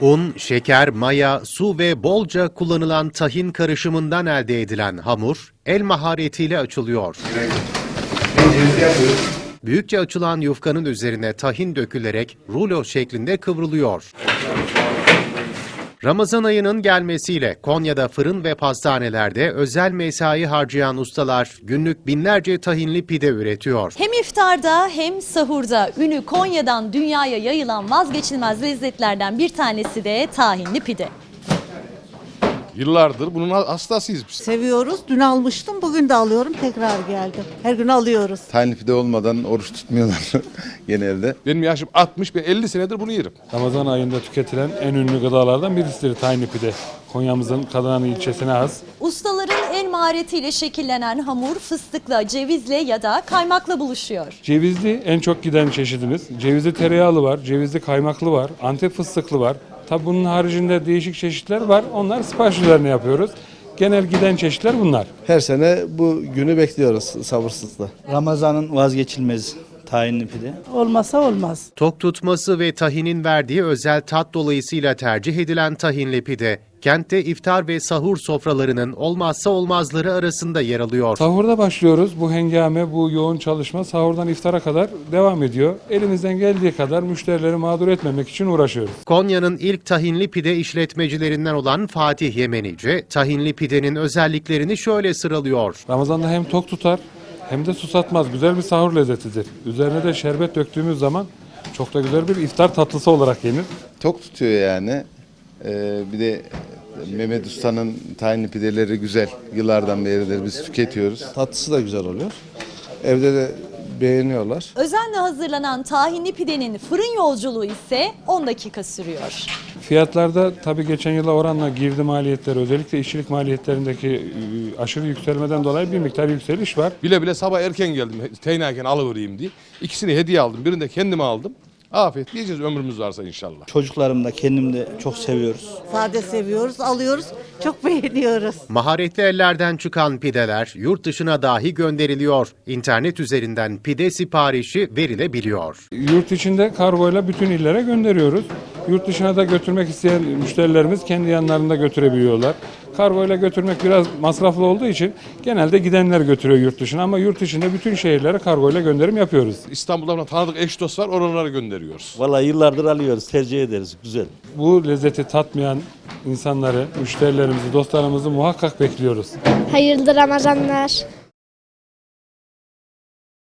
Un, şeker, maya, su ve bolca kullanılan tahin karışımından elde edilen hamur el maharetiyle açılıyor. Büyükçe açılan yufkanın üzerine tahin dökülerek rulo şeklinde kıvrılıyor. Ramazan ayının gelmesiyle Konya'da fırın ve pastanelerde özel mesai harcayan ustalar günlük binlerce tahinli pide üretiyor. Hem iftarda hem sahurda ünü Konya'dan dünyaya yayılan vazgeçilmez lezzetlerden bir tanesi de tahinli pide. Yıllardır bunun hastasıyız biz. Seviyoruz. Dün almıştım, bugün de alıyorum. Tekrar geldim. Her gün alıyoruz. Tayin pide olmadan oruç tutmuyorlar genelde. Benim yaşım 60 ve 50 senedir bunu yerim. Ramazan ayında tüketilen en ünlü gıdalardan birisidir tahinli pide. Konya'mızın Kadahan ilçesine has. Ustaların el maharetiyle şekillenen hamur fıstıkla, cevizle ya da kaymakla buluşuyor. Cevizli en çok giden çeşidimiz. Cevizli tereyağlı var, cevizli kaymaklı var, antep fıstıklı var. Tabi bunun haricinde değişik çeşitler var. Onlar sipariş üzerine yapıyoruz. Genel giden çeşitler bunlar. Her sene bu günü bekliyoruz sabırsızlıkla. Ramazan'ın vazgeçilmez tayinli pide. Olmasa olmaz. Tok tutması ve tahinin verdiği özel tat dolayısıyla tercih edilen tahinli pide, kentte iftar ve sahur sofralarının olmazsa olmazları arasında yer alıyor. Sahurda başlıyoruz. Bu hengame, bu yoğun çalışma sahurdan iftara kadar devam ediyor. Elimizden geldiği kadar müşterileri mağdur etmemek için uğraşıyoruz. Konya'nın ilk tahinli pide işletmecilerinden olan Fatih Yemenici, tahinli pidenin özelliklerini şöyle sıralıyor. Ramazan'da hem tok tutar hem de susatmaz. Güzel bir sahur lezzetidir. Üzerine de şerbet döktüğümüz zaman çok da güzel bir iftar tatlısı olarak yenir. Tok tutuyor yani. Ee, bir de Mehmet Usta'nın tayin pideleri güzel. Yıllardan beridir biz tüketiyoruz. Tatlısı da güzel oluyor. Evde de beğeniyorlar. Özenle hazırlanan tahinli pidenin fırın yolculuğu ise 10 dakika sürüyor. Fiyatlarda tabii geçen yıla oranla girdi maliyetleri özellikle işçilik maliyetlerindeki e, aşırı yükselmeden dolayı bir miktar yükseliş var. Bile bile sabah erken geldim teynaken alıvereyim diye. İkisini hediye aldım. Birini de kendime aldım. Afiyet yiyeceğiz ömrümüz varsa inşallah. Çocuklarım da kendim de çok seviyoruz. Sade seviyoruz, alıyoruz. Çok beğeniyoruz. Maharetli ellerden çıkan pideler yurt dışına dahi gönderiliyor. İnternet üzerinden pide siparişi verilebiliyor. Yurt içinde kargoyla bütün illere gönderiyoruz. Yurt dışına da götürmek isteyen müşterilerimiz kendi yanlarında götürebiliyorlar. Kargoyla götürmek biraz masraflı olduğu için genelde gidenler götürüyor yurt dışına ama yurt içinde bütün şehirlere kargoyla gönderim yapıyoruz. İstanbul'da falan tanıdık eş dost var oralara gönderiyoruz. Vallahi yıllardır alıyoruz, tercih ederiz. Güzel. Bu lezzeti tatmayan insanları, müşterilerimizi, dostlarımızı muhakkak bekliyoruz. Hayırlı Ramazanlar.